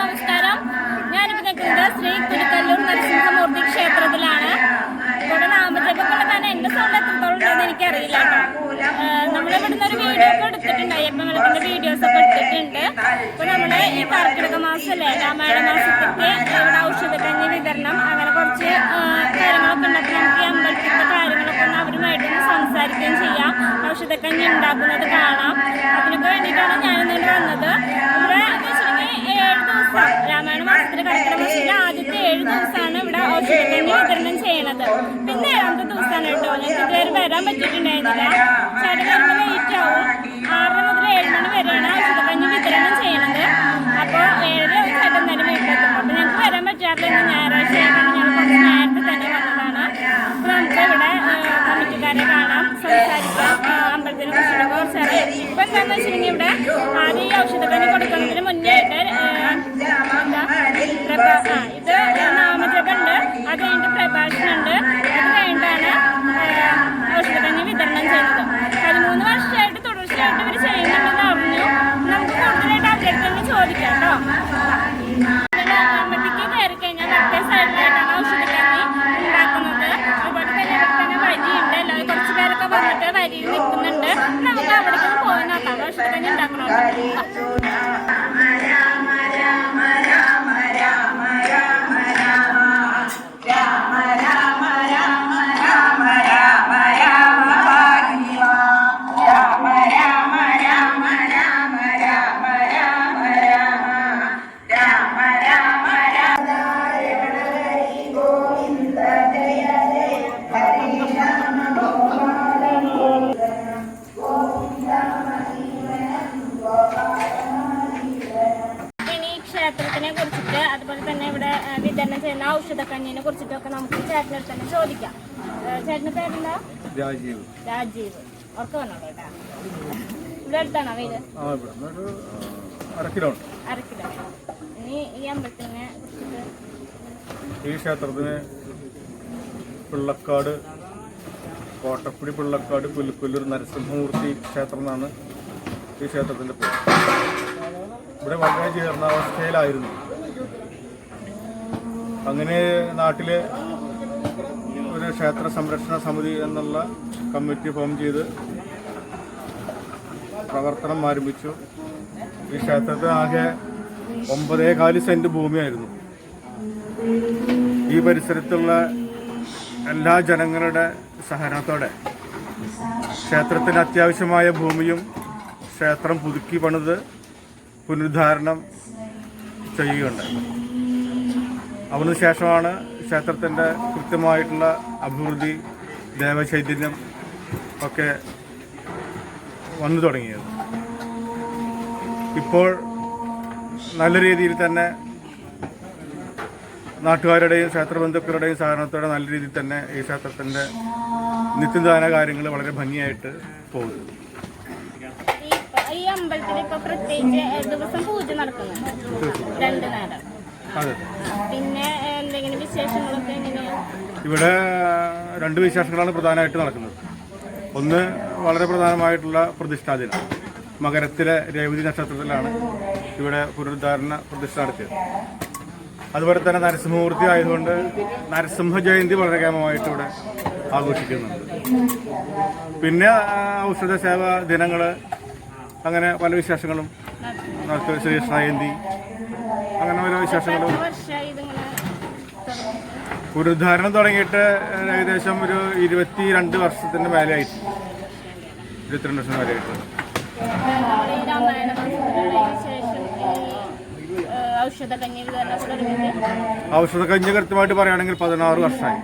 നമസ്കാരം. ഞാനിപ്പോ നിൽക്കുന്നത് ശ്രീ കുരുക്കല്ലൂർ നരസിംഹമൂർത്തി ക്ഷേത്രത്തിലാണ്. ഇവിടെ നാമജപൊക്കെ തന്നെ എന്റെ സൗണ്ട് എത്രത്തോളം എനിക്കറിയില്ല നമ്മളിവിടുന്ന് നമ്മൾ ഒരു വീഡിയോ ഒക്കെ എടുത്തിട്ടുണ്ട് അയ്യപ്പ വീഡിയോസ് ഒക്കെ എടുത്തിട്ടുണ്ട്. ഇപ്പൊ നമ്മൾ ഈ കർക്കിടക മാസമല്ലേ രാമായണ മാസത്തേക്ക് ഇവിടെ ഔഷധക്കഞ്ഞി വിതരണം അങ്ങനെ കുറച്ച് കാര്യങ്ങളൊക്കെ ഉണ്ടപ്പോൾ നമുക്ക് ഈ അമ്പലത്തിലത്തെ കാര്യങ്ങളൊക്കെ ഒന്ന് അവരുമായിട്ട് സംസാരിക്കുകയും ചെയ്യാം. ഔഷധക്കഞ്ഞി ഉണ്ടാക്കുന്നത് കാണാം. അതിനൊക്കെ വേണ്ടിയിട്ടാണ് ഞാനിന്ന് വന്നത്. ഇവിടെ രാമായണ മാസത്തിൽ കർക്കിടക മാസത്തിന്റെ ആദ്യത്തെ ഏഴ് ദിവസമാണ് ഇവിടെ ഔഷധക്കഞ്ഞി വിതരണം ചെയ്യണത് പിന്നെ ഏഴാമത്തെ ദിവസമാണ് കേട്ടോ. ഞങ്ങൾക്ക് ഇതുവരെ വരാൻ പറ്റിയിട്ടുണ്ടായിരുന്നില്ല. ചേട്ടൻ വരുമ്പോൾ ആവും ആറര മുതൽ ഏഴ് മണി വരെയാണ് ഔഷധക്കഞ്ഞി വിതരണം ചെയ്യണത് അപ്പോൾ ഏഴര ചേട്ടൻ തന്നെ വീട്ടിലെത്തും അപ്പോൾ ഞങ്ങൾക്ക് വരാൻ പറ്റാറില്ല ഞായറാഴ്ച ആയതുകൊണ്ട് ഞങ്ങൾ കുറച്ച് നേരത്തെ തന്നെ വന്നതാണ്. അപ്പോൾ നമുക്ക് ഇവിടെ കമ്മിറ്റിക്കാരെ കാണാം സംസാരിക്കാം. അമ്പലത്തിനെ കുറിച്ചിട്ട് കുറച്ചറിയാം ഇപ്പം എന്താണെന്ന് വെച്ചിട്ടുണ്ടെങ്കിൽ ഇവിടെ ആദ്യം ഈ ഔഷധക്കഞ്ഞി അത് കഴിഞ്ഞിട്ട് പ്രഭാഷണമുണ്ട്. അത് കഴിഞ്ഞിട്ടാണ് ഔഷധക്കഞ്ഞി വിതരണം ചെയ്യുന്നത് പതിമൂന്ന് വർഷമായിട്ട് തുടർച്ചയായിട്ട് ഇവർ ചെയ്യുന്നുണ്ടെന്ന് അറിഞ്ഞു. നമുക്ക് കൂടുതലായിട്ട് അവരുടെ തന്നെ ചോദിക്കാം കേട്ടോ. രാജീവ്. വന്നോളൂ കേട്ടാ. ഇവിടെ അടുത്താണോ വീട്? കിലോ ഇനി ഈ അമ്പലത്തിനെ ഈ ക്ഷേത്രത്തിന് പിള്ളക്കാട് കോട്ടക്കുടി പിള്ളക്കാട് പുല്ലുക്കൊല്ലൂർ നരസിംഹമൂർത്തി ക്ഷേത്രം എന്നാണ് ഈ ക്ഷേത്രത്തിന്റെ പേര്. ഇവിടെ വളരെ അവസ്ഥയിലായിരുന്നു. അങ്ങനെ നാട്ടിലെ ഒരു ക്ഷേത്ര സംരക്ഷണ സമിതി എന്നുള്ള കമ്മിറ്റി ഫോം ചെയ്ത് പ്രവർത്തനം ആരംഭിച്ചു. ഈ ക്ഷേത്രത്തിൽ ആകെ ഒമ്പതേ കാൽ സെന്റ് ഭൂമിയായിരുന്നു. ഈ പരിസരത്തുള്ള എല്ലാ ജനങ്ങളുടെ സഹനത്തോടെ ക്ഷേത്രത്തിന് അത്യാവശ്യമായ ഭൂമിയും ക്ഷേത്രം പുതുക്കി പണിത് പുനരുദ്ധാരണം ചെയ്യുകയുണ്ടായി. അതിനുശേഷമാണ് ക്ഷേത്രത്തിന്റെ കൃത്യമായിട്ടുള്ള അഭിവൃദ്ധി ദേവചൈതന്യം ഒക്കെ വന്നു തുടങ്ങിയത്. ഇപ്പോൾ നല്ല രീതിയിൽ തന്നെ നാട്ടുകാരുടെയും ക്ഷേത്രബന്ധുക്കളുടെയും സഹകരണത്തോടെ നല്ല രീതിയിൽ തന്നെ ഈ ക്ഷേത്രത്തിന്റെ നിത്യദാന കാര്യങ്ങൾ വളരെ ഭംഗിയായിട്ട് പോകുന്നു. ഈ അമ്പലത്തിൽ ഇപ്പൊ പ്രത്യേകിച്ച് ദിവസം പൂജ നടക്കുന്നുണ്ട്. രണ്ട് നേരം. അതെ. പിന്നെ എന്തെങ്കിലും വിശേഷങ്ങളൊക്കെ ഇവിടെ രണ്ട് വിശേഷങ്ങളാണ് പ്രധാനമായിട്ട് നടക്കുന്നത്. ഒന്ന് വളരെ പ്രധാനമായിട്ടുള്ള പ്രതിഷ്ഠാ ദിനം. മകരത്തിലെ രേവതി നക്ഷത്രത്തിലാണ് ഇവിടെ പുനരുദ്ധാരണ പ്രതിഷ്ഠ നടത്തിയത്. അതുപോലെ തന്നെ നരസിംഹമൂർത്തി ആയതുകൊണ്ട് നരസിംഹ ജയന്തി വളരെ കേമമായിട്ട് ഇവിടെ ആഘോഷിക്കുന്നുണ്ട്. പിന്നെ ഔഷധ സേവ ദിനങ്ങൾ അങ്ങനെ പല വിശേഷങ്ങളും. ശ്രീകൃഷ്ണ ജയന്തി അങ്ങനെ പല വിശേഷങ്ങളും എത്ര വർഷമായി ഇതിങ്ങനെ തുടങ്ങി? പുനരുദ്ധാരണം തുടങ്ങിയിട്ട് ഏകദേശം ഒരു ഇരുപത്തി രണ്ട് വർഷത്തിന് മേലെയായിട്ട്. ഇരുപത്തിരണ്ട് വർഷം ഒരുമിച്ച് ഔഷധ കഞ്ഞി കൃത്യമായിട്ട് പറയുകയാണെങ്കിൽ പതിനാറ് വർഷമായി.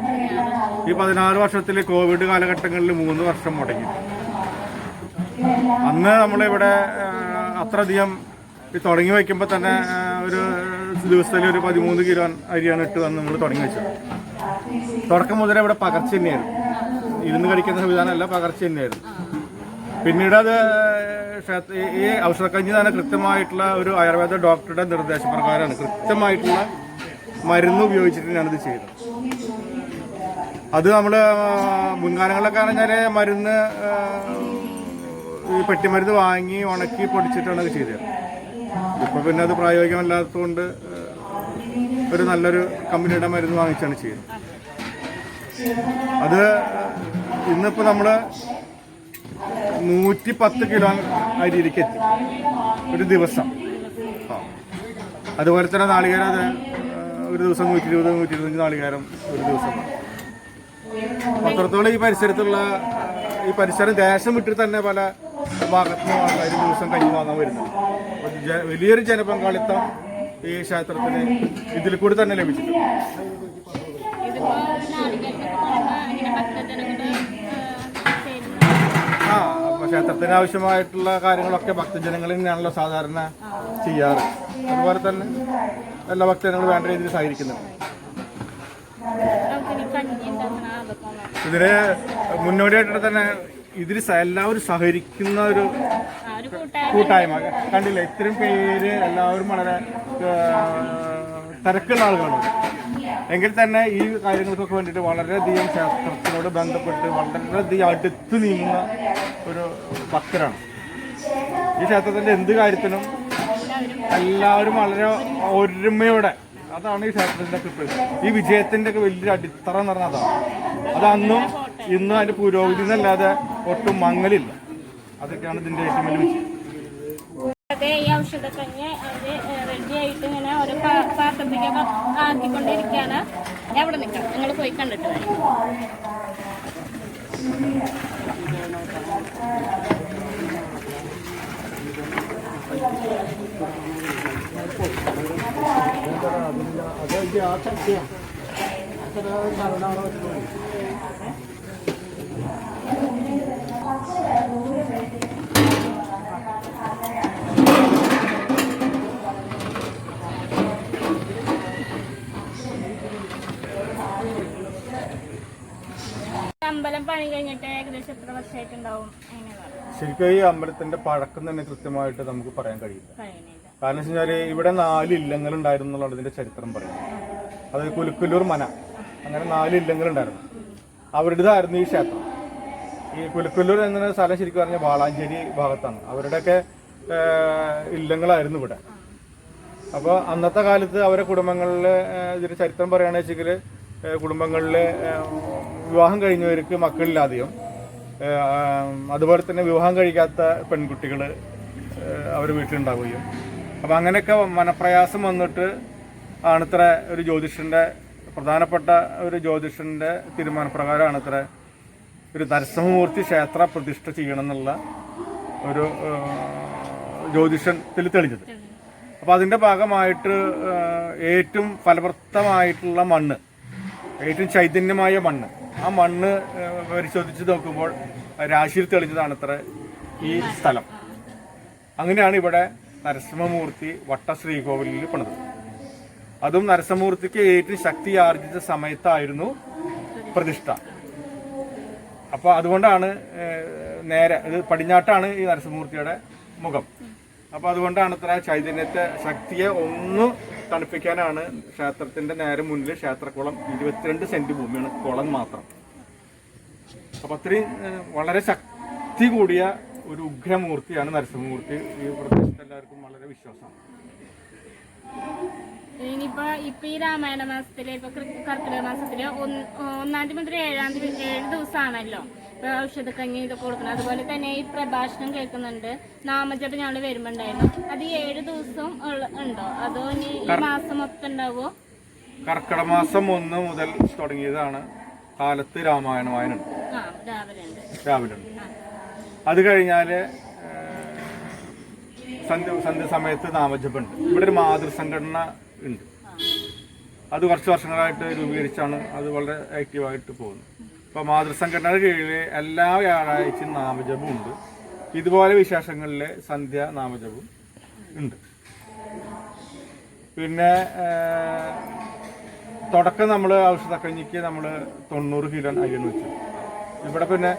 ഈ പതിനാറ് വർഷത്തിൽ കോവിഡ് കാലഘട്ടങ്ങളിൽ മൂന്ന് വർഷം മുടങ്ങി. അന്ന് നമ്മളിവിടെ അത്രയധികം ഈ തുടങ്ങി വയ്ക്കുമ്പോൾ തന്നെ ഒരു ദിവസത്തിൽ ഒരു പതിമൂന്ന് കിലോ അരിയാണ് ഇട്ട് വന്ന് നമ്മൾ തുടങ്ങി വെച്ചത്. തുടക്കം മുതലേ ഇവിടെ പകർച്ച തന്നെയായിരുന്നു. ഇരുന്ന് കഴിക്കുന്ന സംവിധാനമല്ല പകർച്ച തന്നെയായിരുന്നു. പിന്നീട് അത് ഈ- ഔഷധക്കഞ്ഞി തന്നെ കൃത്യമായിട്ടുള്ള ഒരു ആയുർവേദ ഡോക്ടറുടെ നിർദ്ദേശപ്രകാരമാണ്. കൃത്യമായിട്ടുള്ള മരുന്ന് ഉപയോഗിച്ചിട്ടാണ് ഇത് ചെയ്തത്. അത് നമ്മൾ മുൻകാലങ്ങളിലൊക്കെ പറഞ്ഞാൽ മരുന്ന് ഈ പെട്ടിമരുന്ന് വാങ്ങി ഉണക്കി പൊടിച്ചിട്ടാണ് അത് ചെയ്തത്. ഇപ്പോൾ പിന്നെ അത് പ്രായോഗികമല്ലാത്തതുകൊണ്ട് ഒരു നല്ലൊരു കമ്പനിയുടെ മരുന്ന് വാങ്ങിച്ചാണ് ചെയ്യുന്നത്. അത് ഇന്നിപ്പോൾ നമ്മൾ നൂറ്റി പത്ത് കിലോ അരിയിലേക്ക് എത്തി. ഒരു ദിവസം. അതുപോലെ തന്നെ നാളികേരം അത് ഒരു ദിവസം നൂറ്റി ഇരുപത് നൂറ്റി ഇരുപത്തഞ്ച് നാളികേരം ഒരു ദിവസം. അത്രത്തോളം ഈ പരിസരത്തുള്ള ഈ പരിസരം ദേശം വിട്ടിട്ട് തന്നെ പല ഭാഗത്തുനിന്നും ആൾക്കാർ ദിവസം കഴിഞ്ഞു വാങ്ങാൻ വരുന്നത് വലിയൊരു ജനപങ്കാളിത്തം ഈ ക്ഷേത്രത്തിന് ഇതിൽ കൂടി തന്നെ ലഭിച്ചിട്ടുണ്ട്. ആ ക്ഷേത്രത്തിന് ആവശ്യമായിട്ടുള്ള കാര്യങ്ങളൊക്കെ ഭക്തജനങ്ങളിൽ നിന്നാണല്ലോ സാധാരണ ചെയ്യാറ്. അതുപോലെ തന്നെ എല്ലാ ഭക്തജനങ്ങളും വേണ്ട രീതിയിൽ സഹകരിക്കുന്നുണ്ട്. ഇതിന് മുന്നോടിയായിട്ട് തന്നെ ഇതിൽ എല്ലാവരും സഹകരിക്കുന്ന ഒരു കൂട്ടായ്മ. കണ്ടില്ല? ഇത്രയും പേര് എല്ലാവരും വളരെ തിരക്കുള്ള ആളുകളാണ്. എങ്കിൽ തന്നെ ഈ കാര്യങ്ങൾക്കൊക്കെ വേണ്ടിയിട്ട് വളരെയധികം ശാസ്ത്രത്തിനോട് ബന്ധപ്പെട്ട് വളരെയധികം അടുത്ത് നീങ്ങുന്ന ഒരു ഭക്തരാണ്. ഈ ക്ഷേത്രത്തിന്റെ എന്ത് കാര്യത്തിനും എല്ലാവരും വളരെ ഒരുമയോടെ അതാണ് ഈ ക്ഷേത്രത്തിന്റെ ഒക്കെ ഈ വിജയത്തിന്റെ ഒക്കെ വലിയൊരു അടിത്തറ എന്ന് പറഞ്ഞാൽ അതാണ്. അത് അന്നും ഇന്നും അതിന്റെ പുരോഗതി എന്നല്ലാതെ ഒട്ടും മങ്ങലില്ല. അതൊക്കെയാണ് ഇതിന്റെ ഏറ്റവും വലിയ വിജയം. അതെ ഈ ഔഷധക്കഞ്ഞ് അവർ റെഡി ആയിട്ട് ഇങ്ങനെ ഒരു പാ- പാത്രത്തിലേക്കൊക്കെ ആക്കിക്കൊണ്ടിരിക്കുകയാണ്. ഞാൻ അവിടെ നിൽക്കാം. നിങ്ങൾ പോയി കണ്ടിട്ട് വരാം. അമ്പലം പണി കഴിഞ്ഞിട്ട് ഏകദേശം എത്ര വർഷമായിട്ടുണ്ടാവും ശരിക്കും ഈ അമ്പലത്തിന്റെ പഴക്കം തന്നെ കൃത്യമായിട്ട് നമുക്ക് പറയാൻ കഴിയില്ല. കാരണം വെച്ച് കഴിഞ്ഞാൽ ഇവിടെ നാല് ഇല്ലങ്ങൾ ഉണ്ടായിരുന്നു എന്നുള്ളതിന്റെ ചരിത്രം പറയുന്നത്. അത് കുലുക്കുല്ലൂർ മന. അങ്ങനെ നാല് ഇല്ലങ്ങൾ ഉണ്ടായിരുന്നു. അവരുടേതായിരുന്നു ഈ ക്ഷേത്രം. ഈ കുലുക്കുല്ലൂർ എന്ന സ്ഥലം ശരിക്കും പറഞ്ഞ വാളാഞ്ചേരി ഭാഗത്താണ്. അവരുടെയൊക്കെ ഇല്ലങ്ങളായിരുന്നു ഇവിടെ. അപ്പോൾ അന്നത്തെ കാലത്ത് അവരെ കുടുംബങ്ങളിലെ ഇതിന്റെ ചരിത്രം പറയുകയാണെന്ന് വെച്ചെങ്കിൽ കുടുംബങ്ങളിൽ വിവാഹം കഴിഞ്ഞവർക്ക് മക്കളില്ലാതെയും അതുപോലെ തന്നെ വിവാഹം കഴിക്കാത്ത പെൺകുട്ടികൾ അവർ വീട്ടിലുണ്ടാവുകയും. അപ്പം അങ്ങനെയൊക്കെ മനപ്രയാസം വന്നിട്ട് ആണിത്ര ഒരു ജ്യോതിഷന്റെ പ്രധാനപ്പെട്ട ഒരു ജ്യോതിഷന്റെ തീരുമാനപ്രകാരം ഇത്ര ഒരു നരസിംഹമൂർത്തി ക്ഷേത്ര പ്രതിഷ്ഠ ചെയ്യണം എന്നുള്ള ഒരു ജ്യോതിഷത്തിൽ തെളിഞ്ഞത്. അപ്പോൾ അതിന്റെ ഭാഗമായിട്ട് ഏറ്റവും ഫലപ്രദമായിട്ടുള്ള മണ്ണ് ഏറ്റവും ചൈതന്യമായ മണ്ണ് ആ മണ്ണ് പരിശോധിച്ച് നോക്കുമ്പോൾ രാശിയിൽ തെളിഞ്ഞതാണ് അത്ര ഈ സ്ഥലം. അങ്ങനെയാണ് ഇവിടെ നരസിംഹമൂർത്തി വട്ട ശ്രീകോവിലിൽ പണിത് അതും നരസിംഹമൂർത്തിക്ക് ഏറ്റവും ശക്തി ആർജിച്ച സമയത്തായിരുന്നു പ്രതിഷ്ഠ. അപ്പോൾ അതുകൊണ്ടാണ് നേരെ ഇത് പടിഞ്ഞാട്ടാണ് ഈ നരസിംഹമൂർത്തിയുടെ മുഖം. അപ്പോൾ അതുകൊണ്ടാണ് ഇത്ര ചൈതന്യത്തെ ശക്തിയെ ഒന്ന് തണുപ്പിക്കാനാണ് ക്ഷേത്രത്തിന്റെ നേരെ മുന്നിൽ ക്ഷേത്രക്കുളം ഇരുപത്തിരണ്ട് സെന്റ് ഭൂമിയാണ് കുളം മാത്രം. അപ്പൊ അത്രയും വളരെ ശക്തി കൂടിയ ഒരു ഉഗ്രമൂർത്തിയാണ് നരസിംഹമൂർത്തി. ഈ പ്രദേശത്ത് എല്ലാവർക്കും വളരെ വിശ്വാസമാണ് ഇനിയിപ്പോ ഇപ്പൊ ഈ രാമായണ മാസത്തിൽ ഇപ്പൊ കർക്കിടക മാസത്തിൽ ഒന്നാം തീയതി മുതൽ ഏഴാം തീയതി ഏഴ് ദിവസമാണല്ലോ ഇപ്പൊ കഞ്ഞി ഇതൊക്കെ കൊടുക്കണം. അതുപോലെ തന്നെ ഈ പ്രഭാഷണം കേൾക്കുന്നുണ്ട്. നാമജപം ഞങ്ങൾ വരുമ്പോണ്ടായിരുന്നു. അത് ഈ ഏഴ് ദിവസം ഉണ്ടോ? അതോ ഇനി ഈ മാസം മൊത്തം ഉണ്ടാവോ? കർക്കിടക മാസം ഒന്ന് മുതൽ തുടങ്ങിയതാണ് കാലത്ത് രാമായണ വായന രാവിലെ ഉണ്ട്. രാവിലെ ഉണ്ട്. അത് കഴിഞ്ഞാൽ സന്ധ്യ സന്ധ്യ സമയത്ത് നാമജപുണ്ട് ഇവിടെ ഒരു മാതൃസംഘടന ഉണ്ട്. അത് കുറച്ച് വർഷങ്ങളായിട്ട് രൂപീകരിച്ചാണ് അത് വളരെ ആക്റ്റീവായിട്ട് പോകുന്നത്. അപ്പോൾ മാതൃസംഘടനയുടെ കീഴിൽ എല്ലാ വ്യാഴാഴ്ചയും നാമജപം ഉണ്ട്. ഇതുപോലെ വിശേഷങ്ങളിൽ സന്ധ്യ നാമജപം ഉണ്ട്. പിന്നെ തുടക്കം നമ്മൾ ഔഷധക്കഞ്ഞിക്ക് നമ്മൾ തൊണ്ണൂറ് കിലോ എന്ന് വെച്ചു. ഇവിടെ പിന്നെ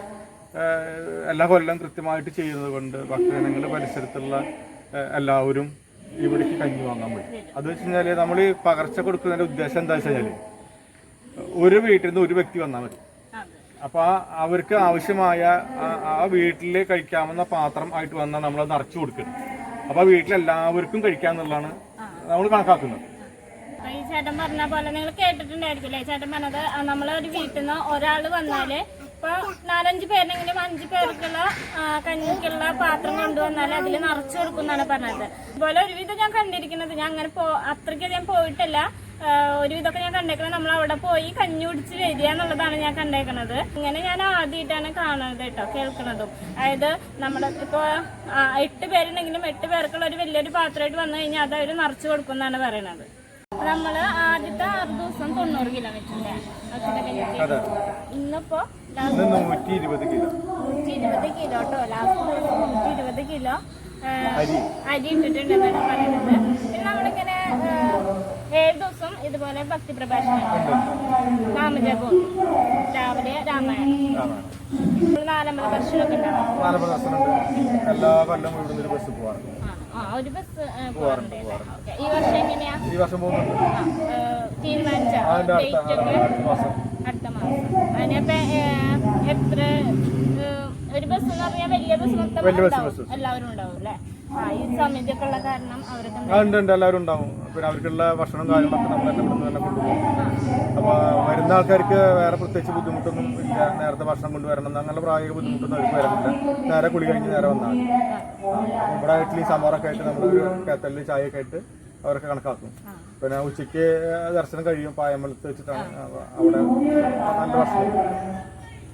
എല്ലാ കൊല്ലം കൃത്യമായിട്ട് ചെയ്യുന്നത് കൊണ്ട് ഭക്തജനങ്ങൾ പരിസരത്തുള്ള എല്ലാവരും ഇവിടേക്ക് കഞ്ഞി വാങ്ങാൻ പറ്റും അത് വെച്ച് കഴിഞ്ഞാൽ നമ്മൾ പകർച്ച കൊടുക്കുന്നതിന്റെ ഉദ്ദേശം എന്താ വെച്ച് കഴിഞ്ഞാൽ ഒരു വീട്ടിൽ നിന്ന് ഒരു വ്യക്തി വന്നാൽ മതി. അപ്പൊ അവർക്ക് ആവശ്യമായ ആ- വീട്ടിൽ കഴിക്കാവുന്ന പാത്രം ആയിട്ട് വന്നാൽ നമ്മൾ നിറച്ചു കൊടുക്കണം. അപ്പൊ ആ വീട്ടിലെല്ലാവർക്കും കഴിക്കാന്നുള്ളതാണ് നമ്മൾ കണക്കാക്കുന്നത്. ഈ ചേട്ടൻ പറഞ്ഞ പോലെ നിങ്ങൾ കേട്ടിട്ടുണ്ടായിരിക്കില്ലേ ചേട്ടൻ പറഞ്ഞത് നമ്മളൊരു വീട്ടിൽ നിന്ന് ഒരാൾ വന്നാൽ ഇപ്പൊ നാലഞ്ച് പേരെങ്കിലും അഞ്ച് പേർക്കുള്ള കഞ്ഞിക്കുള്ള പാത്രം കൊണ്ടുവന്നാൽ അതിൽ നിറച്ചു കൊടുക്കും എന്നാണ് പറഞ്ഞത്. അതുപോലെ ഒരുവിധം ഞാൻ കണ്ടിരിക്കുന്നത്. ഞാൻ അങ്ങനെ പോ അത്രയ്ക്ക് ഞാൻ പോയിട്ടില്ല. ഒരുവിധമൊക്കെ ഞാൻ കണ്ടേക്കുന്നത് നമ്മൾ അവിടെ പോയി കഞ്ഞി കുടിച്ച് വരിക എന്നുള്ളതാണ് ഞാൻ കണ്ടേക്കുന്നത് ഇങ്ങനെ ഞാൻ ആദ്യമായിട്ടാണ് കാണുന്നത് കേട്ടോ കേൾക്കുന്നതും അതായത് നമ്മുടെ ഇപ്പൊ എട്ട് പേരുണ്ടെങ്കിലും എട്ട് പേർക്കുള്ള ഒരു വലിയൊരു പാത്രമായിട്ട് വന്നു കഴിഞ്ഞാൽ അത് അവർ നിറച്ചു കൊടുക്കും എന്നാണ് പറയണത്. നമ്മൾ ആദ്യത്തെ ആറ് ദിവസം തൊണ്ണൂറ് കിലോ അതെ. ഇന്നിപ്പോ ഇന്ന് നൂറ്റി ഇരുപത് കിലോ. നൂറ്റി ഇരുപത് കിലോ കേട്ടോ. ലാസ്റ്റ് നൂറ്റി ഇരുപത് കിലോ അരി. ഇട്ടിട്ടുണ്ടെന്നാണ് പറയുന്നത്. പിന്നെ നമ്മളിങ്ങനെ ഏഴ് ദിവസം ഇതുപോലെ ഭക്തി പ്രഭാഷണം നാമജപവും രാവിലെ രാമായണം. നാലമ്പത് നാലമ്പല ദർശനമൊക്കെ ഉണ്ടാവും. നാലമ്പല ദർശനമുണ്ട്. എല്ലാ കൊല്ലം ഇവിടുന്ന് ഒരു ബസ് പോവാറുണ്ട്. ഒരു ബസ് പോകാറുണ്ട് ഓക്കെ ഈ വർഷം എങ്ങനെയാ? ഈ വർഷം പോകുന്നുണ്ട് ആ, തീരുമാനിച്ച? അതിന്റെ അടുത്ത ഡേറ്റ് ഒക്കെ? അടുത്ത മാസം. അടുത്ത മാസം. അതിനപ്പോ എത്ര ഏഹ്, ഒരു ബസ് എന്ന് പറഞ്ഞാൽ വലിയ ബസ് മൊത്തം വലിയ ബസ്, ഉണ്ടാവും. ബസ്. എല്ലാവരും ഉണ്ടാവും അല്ലേ? ഉണ്ട് എല്ലാവരും ഉണ്ടാവും. പിന്നെ അവർക്കുള്ള ഭക്ഷണം കാര്യങ്ങളൊക്കെ നമ്മൾ തന്നെ ഇവിടുന്ന് തന്നെ കൊണ്ടുപോകും. അപ്പോൾ വരുന്ന ആൾക്കാർക്ക് വേറെ പ്രത്യേകിച്ച് ബുദ്ധിമുട്ടൊന്നും ഇല്ല. നേരത്തെ ഭക്ഷണം കൊണ്ടുവരണം അങ്ങനെയുള്ള പ്രായോഗിക ബുദ്ധിമുട്ടൊന്നും അവർക്ക് വരുന്നില്ല നേരെ കുളി കഴിഞ്ഞ് നേരെ വന്നാൽ ഇവിടെ ഇഡ്ഡലി സാമ്പാറൊക്കെ ആയിട്ട് നമ്മളൊരു കേത്തലിൽ ചായയൊക്കെ ആയിട്ട് അവരൊക്കെ കണക്കാക്കും. പിന്നെ ഉച്ചയ്ക്ക് ദർശനം കഴിയും പായമ്പലത്ത് വെച്ചിട്ടാണ്. അവിടെ നല്ല ഭക്ഷണം.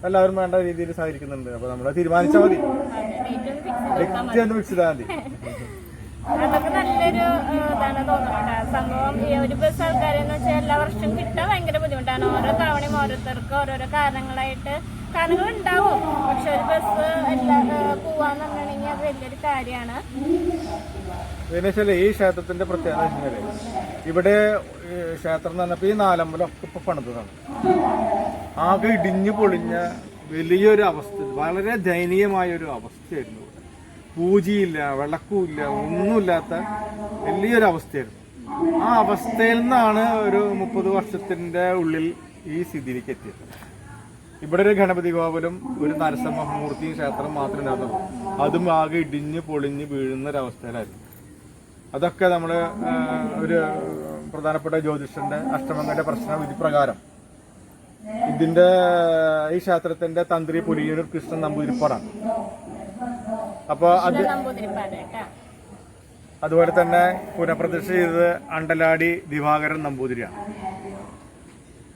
എല്ലാവരും വേണ്ട രീതിയിൽ സഹകരിക്കുന്നുണ്ട്. അപ്പൊ നമ്മൾ തീരുമാനിച്ചാൽ മതി. വ്യക്തി ഒന്ന് ഫിക്സ് ചെയ്താൽ മതി നല്ലൊരു ഇതാണ് തോന്നുന്നത് സംഭവം ഈ ഒരു ബസ് ആൾക്കാരെന്ന് വെച്ചാൽ എല്ലാ വർഷവും കിട്ടാൻ ഭയങ്കര ബുദ്ധിമുട്ടാണ്. ഓരോ തവണയും ഓരോരുത്തർക്ക് ഓരോരോ കാരണങ്ങളായിട്ട് കാരണങ്ങൾ ഉണ്ടാവും. പക്ഷെ ഒരു ബസ് എല്ലാ പോവാന്ന് പറഞ്ഞിട്ടുണ്ടെങ്കിൽ അത് വലിയൊരു കാര്യമാണ്. പിന്നെ വെച്ചാൽ ഈ ക്ഷേത്രത്തിന്റെ പ്രത്യേകത ഇവിടെ ക്ഷേത്രം എന്ന് പറഞ്ഞപ്പോൾ ഈ നാലമ്പലം ഒക്കെ ഇപ്പൊ പണിതാണ് ആകെ ഇടിഞ്ഞു പൊളിഞ്ഞ വലിയൊരു അവസ്ഥ വളരെ ദയനീയമായ ഒരു അവസ്ഥയായിരുന്നു പൂജയില്ല വിളക്കുമില്ല ഒന്നുമില്ലാത്ത വലിയൊരു അവസ്ഥയായിരുന്നു. ആ അവസ്ഥയിൽ നിന്നാണ് ഒരു മുപ്പത് വർഷത്തിന്റെ ഉള്ളിൽ ഈ സ്ഥിതിയിലേക്ക് എത്തിയത്. ഇവിടെ ഒരു ഗണപതി ഗോപുരം ഒരു നരസിംഹമൂർത്തിയും ക്ഷേത്രം മാത്രമേ ഉണ്ടായിരുന്നുള്ളൂ അതും ആകെ ഇടിഞ്ഞ് പൊളിഞ്ഞ് വീഴുന്ന ഒരവസ്ഥയിലായിരുന്നു അതൊക്കെ നമ്മൾ ഒരു പ്രധാനപ്പെട്ട ജ്യോതിഷന്റെ അഷ്ടമംഗന്റെ പ്രശ്ന വിധി പ്രകാരം. ഇതിന്റെ ഈ ക്ഷേത്രത്തിന്റെ തന്ത്രി പുലിയൂർ കൃഷ്ണൻ നമ്പൂതിരിപ്പാടാണ്. അപ്പോൾ അത് അതുപോലെ തന്നെ പുനഃപ്രതിഷ്ഠ ചെയ്തത് അണ്ടലാടി ദിവാകരൻ നമ്പൂതിരിയാണ്.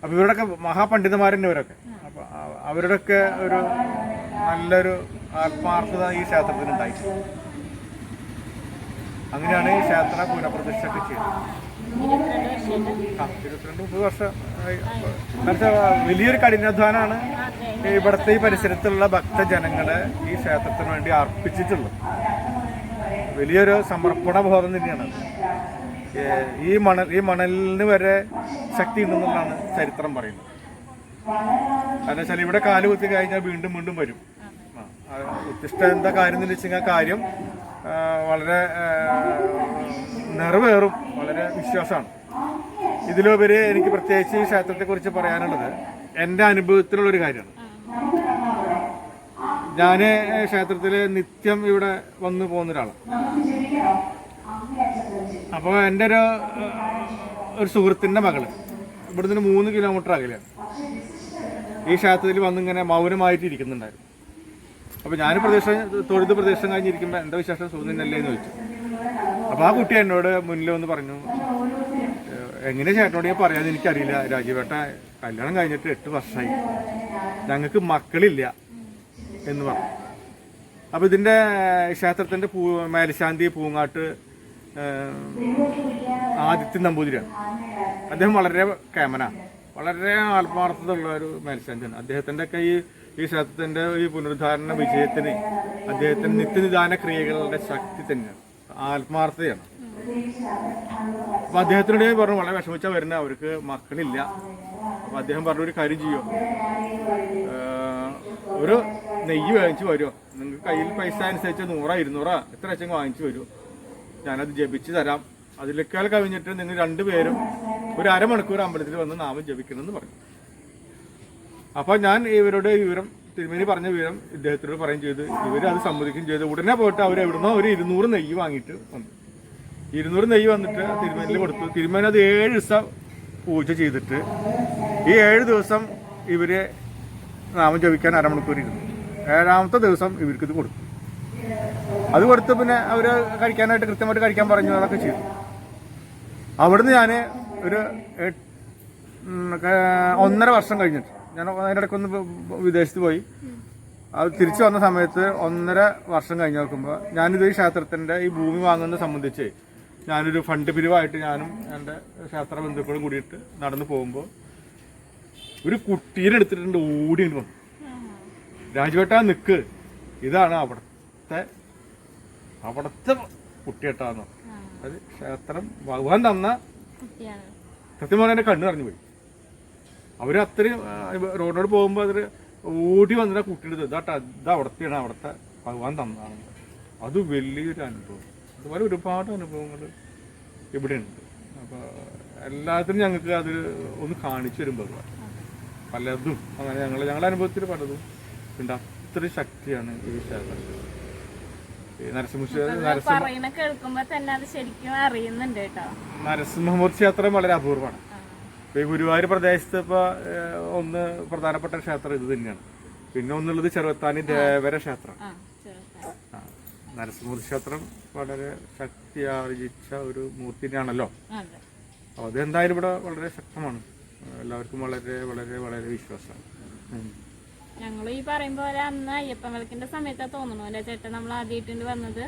അപ്പൊ ഇവരുടെയൊക്കെ മഹാപണ്ഡിതന്മാരന്റെ ഇവരൊക്കെ. അപ്പൊ അവരുടെയൊക്കെ ഒരു നല്ലൊരു ആത്മാർത്ഥത ഈ ക്ഷേത്രത്തിന് ഉണ്ടായിട്ടുണ്ട് അങ്ങനെയാണ് ഈ ക്ഷേത്ര പുനഃപ്രതിഷ്ഠ ഒക്കെ ചെയ്തത്. ഇരുപത്തിരണ്ട് മുപ്പത് വർഷം വലിയൊരു കഠിനാധ്വാനമാണ് ഇവിടുത്തെ ഈ പരിസരത്തുള്ള ഭക്തജനങ്ങളെ ഈ ക്ഷേത്രത്തിന് വേണ്ടി അർപ്പിച്ചിട്ടുള്ളത്. വലിയൊരു സമർപ്പണ ബോധം തന്നെയാണ് ഈ മണൽ ഈ മണലിന് വരെ ശക്തി ഉണ്ടെന്നുള്ളതാണ് ചരിത്രം പറയുന്നത്. കാരണം വെച്ചാൽ ഇവിടെ കാൽ കുത്തി കഴിഞ്ഞാൽ വീണ്ടും വീണ്ടും വരും. ആ, എന്താ കാര്യം എന്ന് വെച്ചാൽ കാര്യം വളരെ നിറവേറും വളരെ വിശ്വാസമാണ്. ഇതിലുപരി എനിക്ക് പ്രത്യേകിച്ച് ഈ ക്ഷേത്രത്തെക്കുറിച്ച് പറയാനുള്ളത് എന്റെ അനുഭവത്തിലുള്ള ഒരു കാര്യമാണ് ഞാൻ ക്ഷേത്രത്തിൽ നിത്യം ഇവിടെ വന്നു പോകുന്ന ഒരാളാണ് അപ്പോൾ എന്റെ ഒരു ഒരു സുഹൃത്തിന്റെ മകൾ ഇവിടുന്ന് മൂന്ന് കിലോമീറ്റർ അകലെയാണ്. ഈ ക്ഷേത്രത്തിൽ വന്നിങ്ങനെ മൗനമായിട്ട് ഇരിക്കുന്നുണ്ടായിരുന്നു അപ്പോൾ ഞാൻ പ്രദേശം തൊഴുത് പ്രദേശം കഴിഞ്ഞിരിക്കുമ്പോൾ എന്താ വിശേഷം? സുഖന്നല്ലേ എന്ന് ചോദിച്ചു. അപ്പോൾ ആ കുട്ടി എന്നോട് മുന്നിൽ വന്ന് പറഞ്ഞു "ഏഹ്, എങ്ങനെ ചേട്ടനോട് ഞാൻ പറയാതെ എനിക്കറിയില്ല. രാജീവേട്ട കല്യാണം കഴിഞ്ഞിട്ട് എട്ട് വർഷമായി ഞങ്ങൾക്ക് മക്കളില്ല. എന്ന് പറഞ്ഞു. അപ്പോൾ ഇതിന്റെ ക്ഷേത്രത്തിന്റെ പൂ മേലശാന്തി പൂങ്ങാട്ട് ആദിത്യൻ ആദിത്യ നമ്പൂതിരിയാണ്. അദ്ദേഹം വളരെ കേമന വളരെ ആത്മാർത്ഥതയുള്ള ഒരു മേൽശാന്തിയാണ്. അദ്ദേഹത്തിന്റെ ഒക്കെ ഈ ഈ ക്ഷേത്രത്തിന്റെ ഈ പുനരുദ്ധാരണ വിജയത്തിന് അദ്ദേഹത്തിന്റെ നിത്യനിദാന ക്രിയകളുടെ ശക്തി തന്നെയാണ് ആത്മാർത്ഥതയാണ്. അപ്പൊ അദ്ദേഹത്തിനോട് ഞാൻ പറഞ്ഞു വളരെ വിഷമിച്ചാ വരുന്ന അവർക്ക് മക്കളില്ല. അപ്പൊ അദ്ദേഹം പറഞ്ഞു ഒരു കാര്യം ചെയ്യോ? ഒരു നെയ്യ് വാങ്ങിച്ചു വരുമോ നിങ്ങൾക്ക് കയ്യിൽ പൈസ അനുസരിച്ച് നൂറോ ഇരുന്നൂറാ എത്ര വെച്ചെങ്കിൽ വാങ്ങിച്ചു വരുമോ ഞാനത് ജപിച്ച് തരാം. അതിലേക്കാൾ കവിഞ്ഞിട്ട് നിങ്ങൾ രണ്ടുപേരും ഒരു അരമണിക്കൂർ അമ്പലത്തിൽ വന്ന് നാമം ജപിക്കണമെന്ന് പറഞ്ഞു. അപ്പൊ ഞാൻ ഇവരുടെ വിവരം തിരുമേനി പറഞ്ഞ വിവരം ഇദ്ദേഹത്തിനോട് പറയും ചെയ്ത്. ഇവർ അത് സമ്മതിക്കുകയും ചെയ്തു. ഉടനെ പോയിട്ട് അവർ എവിടുന്നോ ഒരു ഇരുന്നൂറ് നെയ്യ് വാങ്ങിയിട്ട് വന്നു. ഇരുന്നൂറ് നെയ്യ് വന്നിട്ട് തിരുമേനി തിരുമേനിൽ കൊടുത്തു. തിരുമേനി അത് ഏഴ് ദിവസം പൂജ ചെയ്തിട്ട് ഈ ഏഴ് ദിവസം ഇവർ നാമം ജപിക്കാൻ അരമണിക്കൂർ ഇരുന്നു. ഏഴാമത്തെ ദിവസം ഇവർക്ക് ഇത് കൊടുത്തു. അത് കൊടുത്ത് പിന്നെ അവർ കഴിക്കാനായിട്ട് കൃത്യമായിട്ട് കഴിക്കാൻ പറഞ്ഞു അതൊക്കെ ചെയ്തു. അവിടുന്ന് ഞാൻ ഒരു ഒന്നര വർഷം കഴിഞ്ഞിട്ട് ഞാൻ അതിനിടയ്ക്ക് ഒന്ന് വിദേശത്ത് പോയി. അത് തിരിച്ചു വന്ന സമയത്ത് ഒന്നര വർഷം കഴിഞ്ഞ് നോക്കുമ്പോൾ ഞാനിത് ഈ ക്ഷേത്രത്തിന്റെ ഈ ഭൂമി വാങ്ങുന്നത് സംബന്ധിച്ച് ഞാനൊരു ഫണ്ട് പിരിവായിട്ട് ഞാനും എന്റെ ക്ഷേത്ര ബന്ധുക്കളും കൂടിയിട്ട് നടന്നു പോകുമ്പോൾ ഒരു കുട്ടീനെ എടുത്തിട്ടുണ്ട് ഓടി വന്നു. രാജുവേട്ടാ നിക്ക്. ഇതാണ് അവിടുത്തെ അവിടുത്തെ കുട്ടിയേട്ടാന്ന് അത് ക്ഷേത്രം ഭഗവാൻ തന്ന സത്യം പറഞ്ഞാൽ എന്റെ കണ്ണ് നിറഞ്ഞു പോയി. അവർ അത്രയും റോഡിനോട് പോകുമ്പോൾ അതിൽ ഓടി വന്നിട്ട് കുട്ടിയുടെ ഇതാട്ടാ ഇത് അവിടത്തെയാണ് അവിടുത്തെ ഭഗവാൻ തന്നതാണ്. അത് വലിയൊരു അനുഭവം. അതുപോലെ ഒരുപാട് അനുഭവങ്ങൾ ഇവിടെയുണ്ട്. അപ്പോൾ എല്ലാത്തിനും ഞങ്ങൾക്ക് അത് ഒന്ന് കാണിച്ചു തരും ഭഗവാൻ. പലതും അങ്ങനെ ഞങ്ങൾ ഞങ്ങളുടെ അനുഭവത്തിൽ പലതും ഉണ്ട്. അത്ര ശക്തിയാണ് ഈ ക്ഷേത്രം നരസിംഹ പറയണ തന്നെ അത് ശരിക്കും അറിയുന്നുണ്ട് കേട്ടോ. നരസിംഹമൂർത്തി ക്ഷേത്രം വളരെ അപൂർവമാണ്. ഇപ്പൊ ഈ ഗുരുവായൂർ പ്രദേശത്ത് ഇപ്പൊ ഒന്ന് പ്രധാനപ്പെട്ട ക്ഷേത്രം ഇത് തന്നെയാണ്. പിന്നെ ഒന്നുള്ളത് ചെറുവത്താനി ദേവര ക്ഷേത്രം. നരസിംഹമൂർത്തി ക്ഷേത്രം വളരെ ശക്തി ആർജിച്ച ഒരു മൂർത്തിയാണല്ലോ അപ്പോൾ അതെ. അപ്പൊ അതെന്തായാലും ഇവിടെ വളരെ ശക്തമാണ്. എല്ലാവർക്കും വളരെ വളരെ വളരെ വിശ്വാസമാണ്. ഞങ്ങൾ ഈ പറയും പോലെ അന്ന് അയ്യപ്പൻ വിളക്കിന്റെ സമയത്താ തോന്നുന്നു അല്ലെ ചേട്ടൻ നമ്മൾ ആദ്യമായിട്ടുണ്ട് വന്നത്.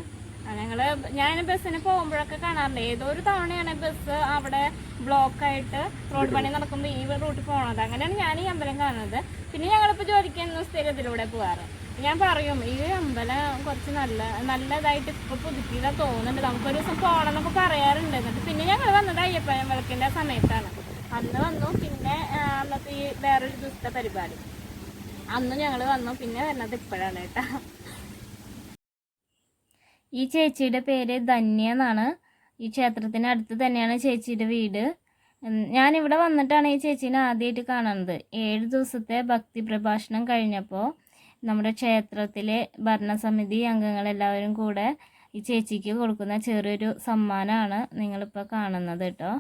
ഞങ്ങൾ ഞാൻ ബസ്സിന് പോകുമ്പോഴൊക്കെ കാണാറുണ്ട്. ഏതോ ഒരു തവണയാണ് ബസ് അവിടെ ബ്ലോക്ക് ആയിട്ട് റോഡ് പണി നടക്കുമ്പോൾ ഈ റൂട്ടിൽ പോകണത് അങ്ങനെയാണ് ഞാൻ ഈ അമ്പലം കാണുന്നത്. പിന്നെ ഞങ്ങളിപ്പോ ജോലിക്ക് എന്നും സ്ഥിരം ഇതിലൂടെ പോവാറ്. ഞാൻ പറയും ഈ അമ്പലം കുറച്ച് നല്ല നല്ലതായിട്ട് ഇപ്പൊ പുതുക്കിയതാ തോന്നുന്നുണ്ട്. നമുക്കൊരു ദിവസം പോകണം എന്നൊക്കെ പറയാറുണ്ട്. എന്നിട്ട് പിന്നെ ഞങ്ങൾ വന്നത് അയ്യപ്പൻ വിളക്കിന്റെ സമയത്താണ്. അന്ന് വന്നു പിന്നെ അന്നത്തെ ഈ വേറൊരു ദിവസത്തെ പരിപാടി. അന്ന് ഞങ്ങൾ വന്നു പിന്നെ വരുന്നത് ഇപ്പോഴാണ് കേട്ടാ. ഈ ചേച്ചിയുടെ പേര് ധന്യ എന്നാണ്. ഈ ക്ഷേത്രത്തിന് അടുത്ത് തന്നെയാണ് ചേച്ചിയുടെ വീട്. ഞാനിവിടെ വന്നിട്ടാണ് ഈ ചേച്ചീനെ ആദ്യമായിട്ട് കാണുന്നത്. ഏഴ് ദിവസത്തെ ഭക്തി പ്രഭാഷണം കഴിഞ്ഞപ്പോൾ നമ്മുടെ ക്ഷേത്രത്തിലെ ഭരണസമിതി അംഗങ്ങളെല്ലാവരും കൂടെ ഈ ചേച്ചിക്ക് കൊടുക്കുന്ന ചെറിയൊരു സമ്മാനമാണ് നിങ്ങളിപ്പോൾ കാണുന്നത് കേട്ടോ.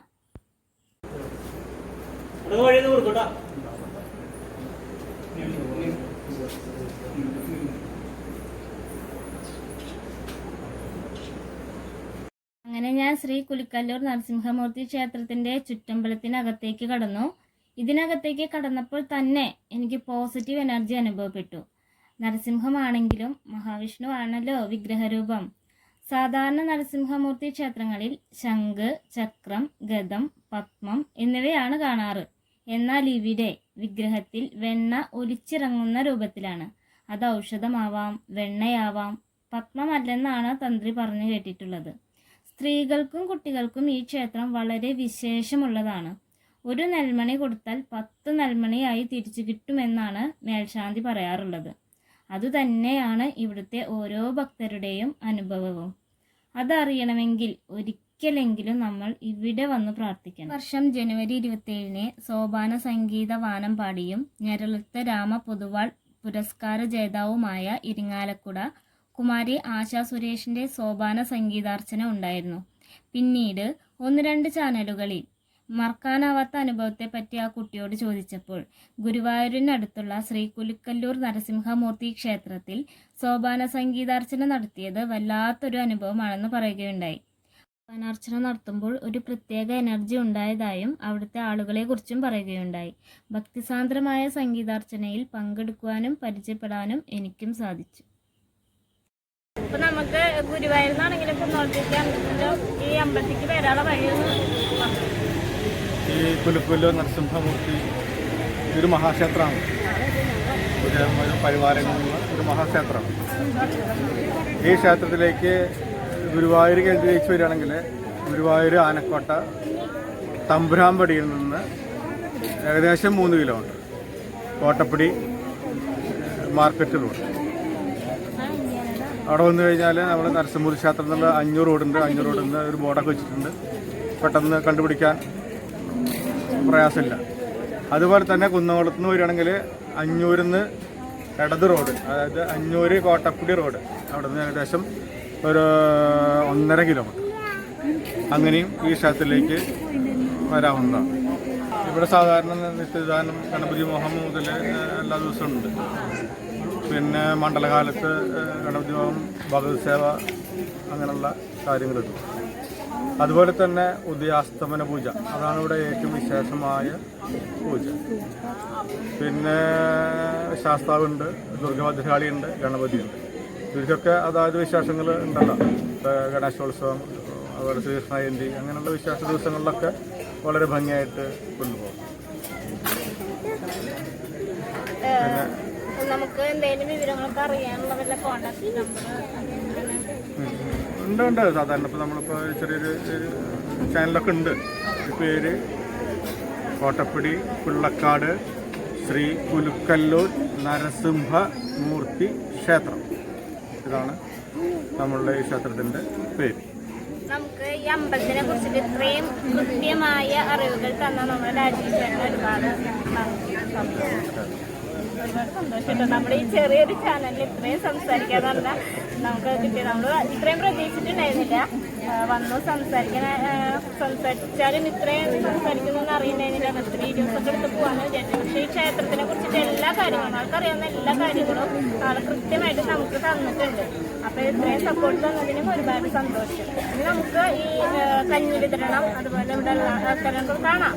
അങ്ങനെ ഞാൻ ശ്രീ കുലിക്കല്ലൂർ നരസിംഹമൂർത്തി ക്ഷേത്രത്തിന്റെ ചുറ്റമ്പലത്തിനകത്തേക്ക് കടന്നു. ഇതിനകത്തേക്ക് കടന്നപ്പോൾ തന്നെ എനിക്ക് പോസിറ്റീവ് എനർജി അനുഭവപ്പെട്ടു. നരസിംഹമാണെങ്കിലും മഹാവിഷ്ണു ആണല്ലോ വിഗ്രഹരൂപം. സാധാരണ നരസിംഹമൂർത്തി ക്ഷേത്രങ്ങളിൽ ശംഖ് ചക്രം ഗതം പത്മം എന്നിവയാണ് കാണാറ്. എന്നാൽ ഇവിടെ വിഗ്രഹത്തിൽ വെണ്ണ ഒലിച്ചിറങ്ങുന്ന രൂപത്തിലാണ്. അത് ഔഷധമാവാം വെണ്ണയാവാം പത്മമല്ലെന്നാണ് തന്ത്രി പറഞ്ഞു കേട്ടിട്ടുള്ളത്. സ്ത്രീകൾക്കും കുട്ടികൾക്കും ഈ ക്ഷേത്രം വളരെ വിശേഷമുള്ളതാണ്. ഒരു നെൽമണി കൊടുത്താൽ പത്ത് നെൽമണിയായി തിരിച്ചു കിട്ടുമെന്നാണ് മേൽശാന്തി പറയാറുള്ളത്. അതുതന്നെയാണ് ഇവിടുത്തെ ഓരോ ഭക്തരുടെയും അനുഭവവും. അതറിയണമെങ്കിൽ ഒരിക്കലെങ്കിലും നമ്മൾ ഇവിടെ വന്ന് പ്രാർത്ഥിക്കണം. വർഷം ജനുവരി ഇരുപത്തിയേഴിന് സോപാന സംഗീത വാനം പാടിയും ഞരളുത്ത രാമ പൊതുവാൾ പുരസ്കാര ജേതാവുമായ ഇരിങ്ങാലക്കുട കുമാരി ആശാ സുരേഷിന്റെ സോപാന സംഗീതാർച്ചന ഉണ്ടായിരുന്നു. പിന്നീട് ഒന്ന് രണ്ട് ചാനലുകളിൽ മറക്കാനാവാത്ത അനുഭവത്തെപ്പറ്റി ആ കുട്ടിയോട് ചോദിച്ചപ്പോൾ ഗുരുവായൂരിനടുത്തുള്ള ശ്രീ കുലുക്കല്ലൂർ നരസിംഹമൂർത്തി ക്ഷേത്രത്തിൽ സോപാന സംഗീതാർച്ചന നടത്തിയത് വല്ലാത്തൊരു അനുഭവമാണെന്ന് പറയുകയുണ്ടായി. സോപാനാർച്ചന നടത്തുമ്പോൾ ഒരു പ്രത്യേക എനർജി ഉണ്ടായതായും അവിടുത്തെ ആളുകളെ കുറിച്ചും പറയുകയുണ്ടായി. ഭക്തിസാന്ദ്രമായ സംഗീതാർച്ചനയിൽ പങ്കെടുക്കുവാനും പരിചയപ്പെടാനും എനിക്കും സാധിച്ചു. ഇപ്പൊ നമുക്ക് ഗുരുവായൂരിന്നാണെങ്കിലും നിന്നാണെങ്കിലും അമ്പലത്തിലോ ഈ അമ്പലത്തിക്ക് വരാനുള്ള വഴിയൊന്ന് ഈ കുലുക്കുല്ലോ നരസിംഹമൂർത്തി ഒരു മഹാക്ഷേത്രമാണ്. ഒരു പരിവാരങ്ങളുള്ള ഒരു മഹാക്ഷേത്രമാണ് ഈ ക്ഷേത്രത്തിലേക്ക് ഗുരുവായൂർ കേന്ദ്രീകരിച്ച് വരികയാണെങ്കിൽ ഗുരുവായൂർ ആനക്കോട്ട തമ്പുരാമ്പടിയിൽ നിന്ന് ഏകദേശം മൂന്ന് കിലോമീറ്റർ കോട്ടപ്പടി മാർക്കറ്റിലൂടെ. അവിടെ വന്നു കഴിഞ്ഞാൽ നമ്മൾ നരസിംഹൂർ ക്ഷേത്രം എന്നുള്ള അഞ്ഞൂറ് റോഡുണ്ട്. അഞ്ഞൂറ് റോഡിൽ നിന്ന് ഒരു ബോർഡൊക്കെ വെച്ചിട്ടുണ്ട്. പെട്ടെന്ന് കണ്ടുപിടിക്കാൻ പ്രയാസമില്ല. അതുപോലെ തന്നെ കുന്നംകുളത്ത് നിന്ന് വരികയാണെങ്കിൽ അഞ്ഞൂരിൽ നിന്ന് ഇടത് റോഡ് അതായത് അഞ്ഞൂര് കോട്ടക്കുടി റോഡ്. അവിടെ നിന്ന് ഏകദേശം ഒരു ഒന്നര കിലോമീറ്റർ. അങ്ങനെയും ഈ ക്ഷേത്രത്തിലേക്ക് വരാവുന്നതാണ്. ഇവിടെ സാധാരണ നിത്യദാനം ഗണപതി മോഹം മുതൽ എല്ലാ ദിവസവും ഉണ്ട്. പിന്നെ മണ്ഡലകാലത്ത് ഗണോദ്യോഗം ഗണപതി ഭഗവത് സേവ അങ്ങനെയുള്ള കാര്യങ്ങളുണ്ട് അതുപോലെ തന്നെ ഉദയാസ്തമന പൂജ. അതാണ് ഇവിടെ ഏറ്റവും വിശേഷമായ പൂജ. പിന്നെ ശാസ്താവുണ്ട് ദുർഗഭദ്രകാളിയുണ്ട് ഗണപതിയുണ്ട്. ഇവർക്കൊക്കെ അതായത് വിശേഷങ്ങൾ ഉണ്ടല്ലോ. ഗണേശോത്സവം അതുപോലെ ശ്രീകൃഷ്ണ ജയന്തി അങ്ങനെയുള്ള വിശേഷ ദിവസങ്ങളിലൊക്കെ വളരെ ഭംഗിയായിട്ട് കൊണ്ടുപോകും. ഏഹ്, നമുക്ക് എന്തെങ്കിലും വിവരങ്ങളൊക്കെ അറിയാനുള്ള വല്ല കോണ്ടാക്ട് നമ്പർ ഉണ്ട് ഉണ്ട്. സാധാരണ ഇപ്പോൾ നമ്മളിപ്പോൾ ചെറിയൊരു ചാനലൊക്കെ ഉണ്ട്. പേര് കോട്ടപ്പടി പിള്ളക്കാട് ശ്രീ കുലുക്കല്ലൂർ നരസിംഹ മൂർത്തി ക്ഷേത്രം. ഇതാണ് നമ്മളുടെ ഈ ക്ഷേത്രത്തിന്റെ പേര്. നമുക്ക് ഈ അമ്പലത്തിനെ കുറിച്ചിട്ട് ഇത്രയും കൃത്യമായ അറിവുകൾ തന്ന നമ്മുടെ രാജീവ് ഒരുപാട്. ഒരുപാട് സന്തോഷം നമ്മുടെ ഈ ചെറിയൊരു ചാനലിൽ ഇത്രയും സംസാരിക്കാൻ പറഞ്ഞാൽ നമുക്ക് കിട്ടി. നമ്മൾ ഇത്രയും പ്രതീക്ഷിച്ചിട്ടുണ്ടായിരുന്നില്ല. വന്നു സംസാരിക്കാൻ സംസാരിച്ചാലും ഇത്രയും സംസാരിക്കുന്നൊന്നും അറിയുന്നതിനില്ല. ഒത്തിരി ഒക്കെ എടുത്ത് പോകാന്ന് വിചാരിച്ചു. പക്ഷേ ഈ ക്ഷേത്രത്തിനെ കുറിച്ചിട്ട് എല്ലാ കാര്യങ്ങളും ആൾക്കറിയാവുന്ന എല്ലാ കാര്യങ്ങളും ആൾ കൃത്യമായിട്ട് നമുക്ക് തന്നിട്ടുണ്ട്. അപ്പോൾ ഇത്രയും സപ്പോർട്ട് തന്നതിനും ഒരുപാട് സന്തോഷം. ഇനി നമുക്ക് ഈ കഞ്ഞി വിതരണം അതുപോലെ ഇവിടെ ഉള്ള കാണാം.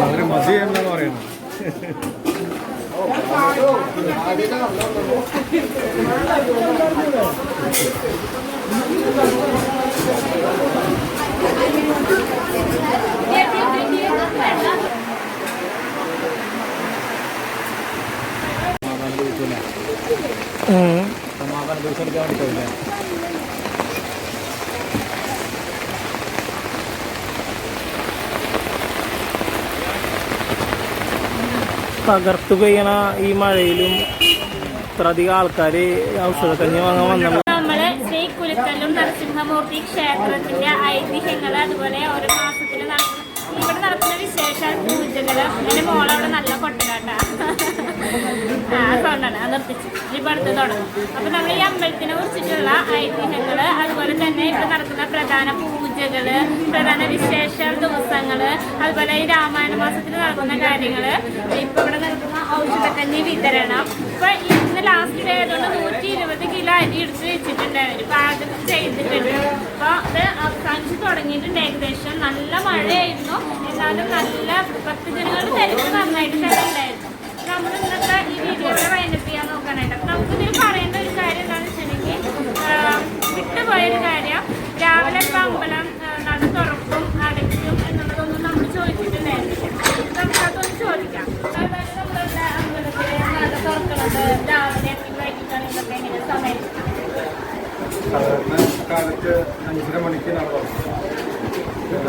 അവർ മതി എന്നാണ് പറയുന്നത് പെയ്യണ ഈ മഴയിലും ഇത്ര അധികം ആൾക്കാർ ഔഷധക്കഞ്ഞി വാങ്ങാൻ ശ്രീ നരസിംഹമൂർത്തി ക്ഷേത്രത്തിന്റെ ഐതിഹ്യങ്ങൾ അതുപോലെ ഓരോ മാസത്തിൽ ഇവിടെ നടക്കുന്ന വിശേഷ പൂജകൾ. എന്റെ മോളവിടെ നല്ല കൊട്ടകാട്ട അത് നിർത്തിച്ചു ഇപ്പൊ അടുത്ത് തുടങ്ങും. അപ്പൊ നമ്മൾ ഈ അമ്പലത്തിനെ കുറിച്ചിട്ടുള്ള ഐതിഹ്യങ്ങൾ അതുപോലെ തന്നെ ഇവിടെ നടക്കുന്ന പ്രധാന പൂജകൾ പ്രധാന വിശേഷ ദിവസങ്ങൾ അതുപോലെ ഈ രാമായണ മാസത്തിൽ നടക്കുന്ന കാര്യങ്ങൾ ഇപ്പൊ ഇവിടെ നടക്കുന്ന ഔഷധക്കഞ്ഞി വിതരണം. ഇപ്പൊ ഇന്ന് ലാസ്റ്റ് ഡേ ആയതുകൊണ്ട് നൂറ്റി ഇരുപത് കിലോ അരി എടുത്ത് വെച്ചിട്ടുണ്ട് അവർ പാചകം ചെയ്തിട്ടുണ്ട്. അപ്പോൾ അത് അവസാനിച്ച് തുടങ്ങിയിട്ടുണ്ട് ഏകദേശം. നല്ല മഴയായിരുന്നു. എന്നാലും നല്ല ഭക്തജനങ്ങളുടെ തിരക്ക് നന്നായിട്ട് തന്നെ ഉണ്ടായിരുന്നു നമ്മൾ ഇന്നത്തെ ഈ വീഡിയോയുടെ വൈൻഡപ്പ് ചെയ്യാൻ നോക്കാനായിട്ട്. നമുക്ക് ഇതിൽ പറയേണ്ട ഒരു കാര്യം എന്താണെന്ന് വെച്ചിട്ടുണ്ടെങ്കിൽ വിട്ടുപോയൊരു കാര്യം രാവിലെ ഇപ്പൊ അമ്പലം നട തുറക്കും അടയ്ക്കും എന്നുള്ളതൊന്നും നമ്മൾ ചോദിച്ചിട്ടുണ്ടായിരുന്നില്ല നമുക്ക് അതൊന്ന് ചോദിക്കാം. അതായത് നമ്മളുടെ അമ്പലത്തിലെ നട തുറക്കുന്നത് രാവിലെ വൈകിട്ടാണ് ഇതൊക്കെ എങ്ങനെ സമയം സാധാരണ കാലത്ത് അഞ്ചര മണിക്ക് നടന്നു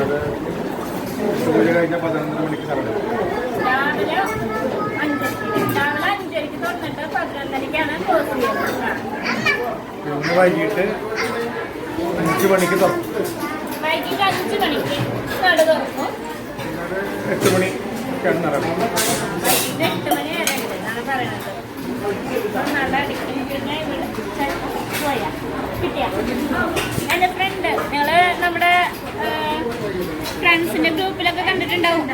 അത് പൂജ കഴിഞ്ഞ പതിനൊന്നര മണിക്ക് നടന്നു തുറന്നിട്ട് പതിനൊന്നരയ്ക്കാണ് ക്ലോസ് ചെയ്യുന്നത് വൈകിട്ട് അഞ്ച് മണിക്ക് തുറക്കും. വൈകിട്ട് അഞ്ച് മണിക്ക് നട തുറക്കും. എട്ട് മണി നടക്കുന്നത് വൈകിട്ട് എട്ട് മണി വരെ ഉണ്ട് എന്നാണ് പറയണത്. നല്ല അടിക്കും പിന്നെ ഇവിടെ പോയാ കിട്ടിയാ. എന്റെ ഫ്രണ്ട് ഞങ്ങൾ നമ്മുടെ ഫ്രണ്ട്സിന്റെ ഗ്രൂപ്പിലൊക്കെ കണ്ടിട്ടുണ്ടാവും.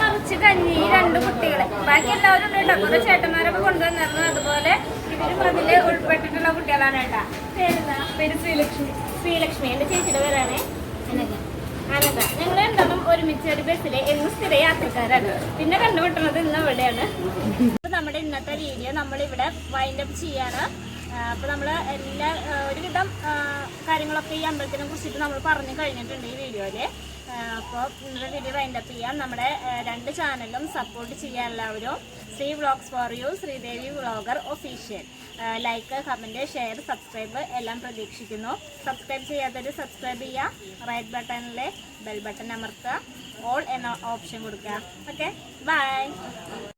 നിറച്ച് കഞ്ഞി ഈ രണ്ട് കുട്ടികളെ. ബാക്കി എല്ലാവരും ഉണ്ട് കേട്ടോ. കുറെ ചേട്ടന്മാരൊക്കെ കൊണ്ടുവന്നിരുന്നു അതുപോലെ ഇവരും ഉൾപ്പെട്ടിട്ടുള്ള കുട്ടികളാണ് കേട്ടാ. പേരെന്താ? പേര് ശ്രീലക്ഷ്മി. ശ്രീലക്ഷ്മി. എന്റെ ചേച്ചിയുടെ പേരാണ് അനഘ. അനഘ. ഞങ്ങൾ രണ്ടാളും ഒരുമിച്ച് ഒരു ബസ്സിലെ എന്നും സ്ഥിര യാത്രക്കാരാണ് പിന്നെ കണ്ടുമുട്ടുന്നത് ഇന്ന് ഇവിടെയാണ് അപ്പൊ നമ്മുടെ ഇന്നത്തെ വീഡിയോ നമ്മളിവിടെ വൈൻഡ് അപ്പ് ചെയ്യാണ്. അപ്പോൾ അപ്പൊ നമ്മൾ എല്ലാ ഒരുവിധം കാര്യങ്ങളൊക്കെ ഈ അമ്പലത്തിനെ കുറിച്ചിട്ട് നമ്മൾ പറഞ്ഞു കഴിഞ്ഞിട്ടുണ്ട് ഈ വീഡിയോയിൽ. അപ്പോൾ ഇന്നത്തെ വീഡിയോ വൈൻഡ് അപ്പ് ചെയ്യാം നമ്മുടെ രണ്ട് ചാനലും സപ്പോർട്ട് ചെയ്യാൻ എല്ലാവരും Sree vlogs for you Sreedevi vlogger official like comment share subscribe എല്ലാം പ്രതീക്ഷിക്കുന്നു. സബ്സ്ക്രൈബ് ചെയ്യാത്തവർ സബ്സ്ക്രൈബ് ചെയ്യുക റൈറ്റ് ബട്ടണിലെ ബെൽ ബട്ടൺ അമർത്തുക. ഓൾ എന്ന ഓപ്ഷൻ കൊടുക്കുക. Okay bye